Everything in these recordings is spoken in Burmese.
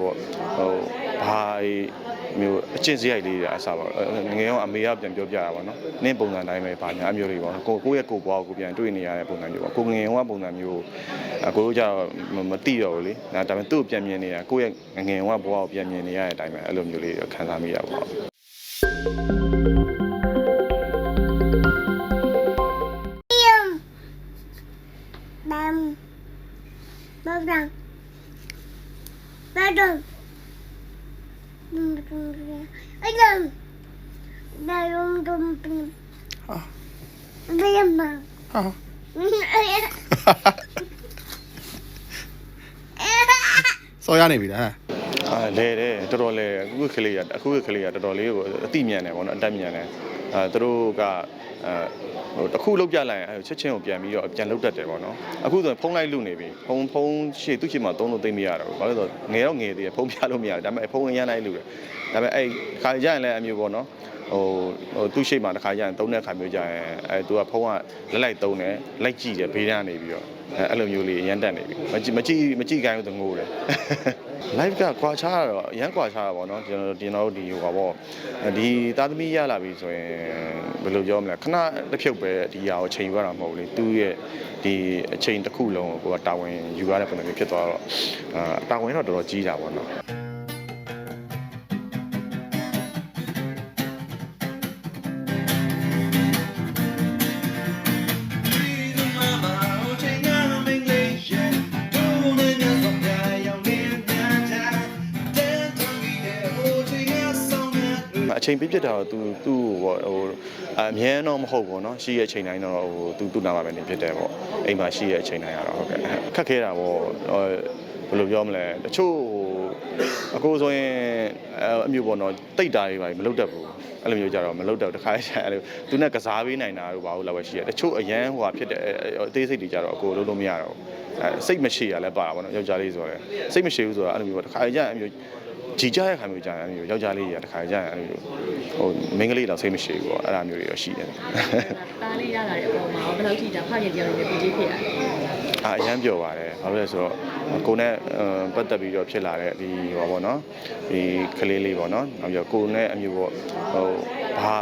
ပေါ့ဟိုဘာမျိုးအကျင့်စရိုက်လေးတွေအစားပါငငယ်ရောအမေကပြန်ပြောပြတာပေါ့နော်နင်းပုံစံတိုင်းပဲဘာညာအမျိုးတွေပေါ့နော်ကိုကိုယ့်ရဲ့ကိုယ်ဘွားကိုပြန်တွေ့နေရတဲ့ပုံစံမျိုးပေါ့ကိုငငယ်ရောပုံစံမျိုးအကိုတို့ကြတော့မတိတော့ဘူးလေဒါဒါပေမဲ့သူ့ကိုပြန်မြင်နေတာကိုယ့်ရဲ့ငငယ်ရောဘွားကိုပြန်မြင်နေရတဲ့အတိုင်းပဲအဲ့လိုမျိုးလေးခံစားမိရပါပေါ့ Bam. Bam bam. Bam bam. Bam bam. Bam bam bam. ဟာ Bam bam. ဟာစောရနေပြီလားအာလဲတယ်တော်တော်လဲအခုကလေးကအခုကလေးကတော်တော်လေးကိုအတိမြန်တယ်ပေါ့နော်အတက်မြန်တယ်အာသူတို့ကအာ ဟိုတစ်ခုလောက်ပြလိုက်ရင်အဲချက်ချင်းကိုပြန်ပြီးတော့ပြန်လုတ်တတ်တယ်ပေါ့နော်အခုဆိုရင်ဖုံးလိုက်လူနေပြီဖုံးဖုံးရှေ့သူ့ရှေ့မှာသုံးလို့သိမ့်မရတော့ဘူးဘာလို့လဲဆိုတော့ငယ်တော့ငယ်သေးတယ်ဖုံးပြလို့မရတယ်ဒါပေမဲ့ဖုံးရမ်းလိုက်လူတယ်ဒါပေမဲ့အဲ့ခါကြရင်လည်းအမျိုးပေါ့နော်ဟိုဟိုသူ့ရှိမှတစ်ခါကျရင်သုံးတဲ့ခါမျိုးကျရင်အဲသူကဖုံးကလက်လိုက်သုံးတယ်လိုက်ကြည့်တယ်ဘေးကနေပြီးတော့အဲအဲ့လိုမျိုးလေးရမ်းတက်နေပြီမကြည့်မကြည့်မကြည့်ခိုင်းဘူးသူငိုတယ် live ကကွာခြားတော့ရမ်းကွာခြားတာပေါ့နော်ကျွန်တော်တို့ကျွန်တော်တို့ဒီဟိုပါပေါ့ဒီသားသမီးရလာပြီဆိုရင်ဘယ်လိုပြောမလဲခဏတစ်ဖြုတ်ပဲဒီဟာကိုချိန်ရတာမဟုတ်ဘူးလေသူ့ရဲ့ဒီအချိန်တစ်ခုလုံးကိုကိုကတာဝန်ယူရတဲ့ပုံစံမျိုးဖြစ်သွားတော့အာတာဝန်တော့တော်တော်ကြီးတာပေါ့နော် အချိန်ပြည့်ပြတ်တာတော့သူသူ့ဟိုဟိုအမြဲတော့မဟုတ်ဘူးเนาะရှိရဲ့အချိန်တိုင်းတော့ဟိုသူသူ့နာမှာပဲနေဖြစ်တယ်ပေါ့အိမ်မှာရှိရဲ့အချိန်တိုင်းကတော့ဟုတ်ကဲ့ခက်ခဲတာပေါ့ဟိုဘယ်လိုပြောမလဲတချို့ဟိုအကိုဆိုရင်အမျိုးပေါ့နော်တိတ်တာတွေပါမလုပ်တတ်ဘူးအဲ့လိုမျိုးကြတော့မလုပ်တော့တခါကျအဲ့လိုသူနဲ့ကစားပေးနိုင်တာတို့ဘာလို့လဲပဲရှိရတချို့အရန်ဟိုဟာဖြစ်တဲ့အသေးစိတ်တွေကြတော့အကိုလုံးလုံးမရတော့အဲစိတ်မရှိရလဲပါတာပေါ့နော်ယောက်ျားလေးဆိုတော့စိတ်မရှိဘူးဆိုတော့အဲ့လိုမျိုးပေါ့တခါကျရင်အမျိုး ကြည်ကြတဲ့ခါမျိုးကြာတယ်မျိုးယောက်ျားလေးကြီးကတခါကြာရင်အဲ့လိုဟိုမိန်းကလေးတော့စိတ်မရှိဘူးပေါ့အဲ့ဒါမျိုးတွေတော့ရှိတယ်တားလေးရလာတဲ့အပေါ်မှာဘယ်လောက်ထိတာဖခင်တရားတွေနဲ့ပြည်ကြီးဖြစ်ရတယ်အာအရန်ပြောပါတယ်ဘာလို့လဲဆိုတော့ကိုနဲ့ပတ်သက်ပြီးတော့ဖြစ်လာတဲ့ဒီဟောပေါ့နော်ဒီကလေးလေးပေါ့နော်နောက်ပြီးတော့ကိုနဲ့အမျိုးပေါ့ဟိုဘာ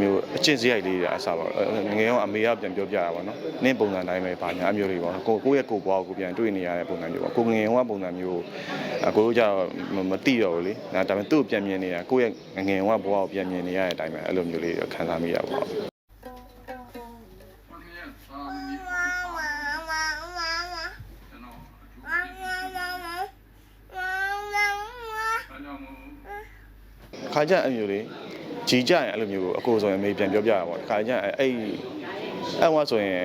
မျိုးအကျင့်စရိုက်လေးတွေအစားပါငငယ်ရောအမေကပြန်ပြောပြတာပေါ့နော်နင်းပုံစံတိုင်းပဲဘာညာအမျိုးလေးပေါ့ကိုကိုရဲ့ကိုဘွားကိုပြန်တွေ့နေရတဲ့ပုံစံမျိုးပေါ့ကိုငငယ်ရောပုံစံမျိုးအကိုတို့ကြတော့မတိတော့ဘူးလေဒါပေမဲ့သူ့ကိုပြန်မြင်နေတာကိုရဲ့ငငယ်ရောဘွားကိုပြန်မြင်နေရတဲ့အတိုင်းပဲအဲ့လိုမျိုးလေးခံစားမိရပါဘူးခါကြအမျိုးလေး ជីကြရင်အဲ့လိုမျိုးကိုအကိုဆိုရင်အမေပြန်ပြောပြတာပေါ့ခါကြအဲ့အဲ့အဲ့ဟောဆိုရင်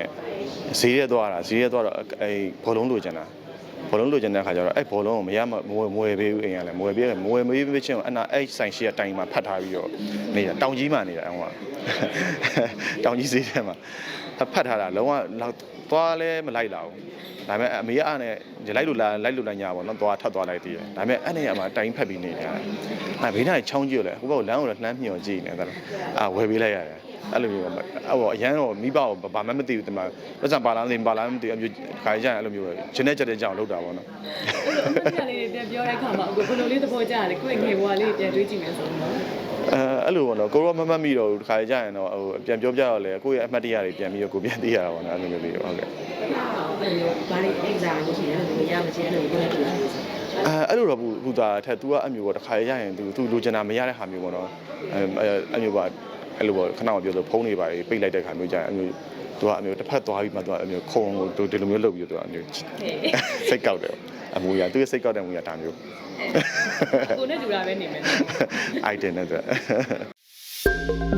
ဈေးရဲသွားတာဈေးရဲသွားတော့အဲ့ဘောလုံးလိုချင်တာဘောလုံးလိုချင်တဲ့ခါကျတော့အဲ့ဘောလုံးကိုမရမမွေမွေပေးဘူးအိမ်ကလည်းမွေပေးမွေမေးပေးချင်းအဲ့နာအဲ့ဆိုင်ရှိရတိုင်မှာဖတ်ထားပြီးတော့နေတာတောင်ကြီးမှနေတာအဲ့ဟော တောင်ကြီးဈေးထဲမှာဖတ်ထားတာလုံးဝတော့သွားလဲမလိုက်လာဘူးဒါပေမဲ့အမေကအားနဲ့လိုက်လို့လာလိုက်လို့လာညာပေါ့နော်သွားထပ်သွားလိုက်တည်တယ်ဒါပေမဲ့အဲ့နေရာမှာတိုင်ဖက်ပြီးနေနေတာအဲဘေးနားချောင်းကြည့်ရလဲဟိုဘက်လမ်းကိုလည်းလှမ်းမြှော်ကြည့်နေတာအာဝယ်ပေးလိုက်ရတယ်အဲ့လိုမျိုးပေါ့အဲ့တော့အရန်တော့မိဘကိုဘာမှမသိဘူးတမပတ်စံပါလားမသိပါလားမသိအမျိုးခါကြရင်အဲ့လိုမျိုးပဲဂျင်းနဲ့ချက်တဲ့ကြောင်လောက်တာပေါ့နော်။ဒီလေးပြန်ပြောတဲ့အခါမှာအခုဘယ်လိုလေးသဘောကျရလဲကိုယ့်ငယ်ဘဝလေးပြန်တွေးကြည့်မယ်ဆိုတော့ အဲအဲ့လိုပေါ့နော်ကိုရောမမတ်မိတော့ဘူးခါကြရင်တော့ဟိုပြန်ပြောပြတော့လေကိုယ့်ရဲ့အမှတ်တရတွေပြန်ပြီးတော့ကိုပြန်သိရတာပေါ့နော်အဲ့လိုမျိုးလေးဟုတ်ကဲ့ ဘယ်လိုဘာလေး exam လို့ရှိရင်လည်းရမချင်းလို့ပြောနေတာ အဲအဲ့လိုတော့ဘူးဘူးသားထက် तू ကအမျိုးပေါ့တစ်ခါရရင် तू तू လိုချင်တာမရတဲ့ဟာမျိုးပေါ့နော်အဲအမျိုးပါအဲ့လိုပေါ့ခဏမှပြောဆိုဖုန်းတွေပါပိတ်လိုက်တဲ့ခါမျိုးကြာရင်အမျိုး သူကအမျိုးတစ်ဖက်သွားပြီးမှသူကအမျိုးခုံကိုသူဒီလိုမျိုးလုပ်ပြီးသူကအမျိုးစိတ်ကောက်တယ်အမူအရာသူရဲ့စိတ်ကောက်တဲ့အမူအရာဒါမျိုးကိုနဲ့တူတာပဲနေမယ် item နဲ့သူ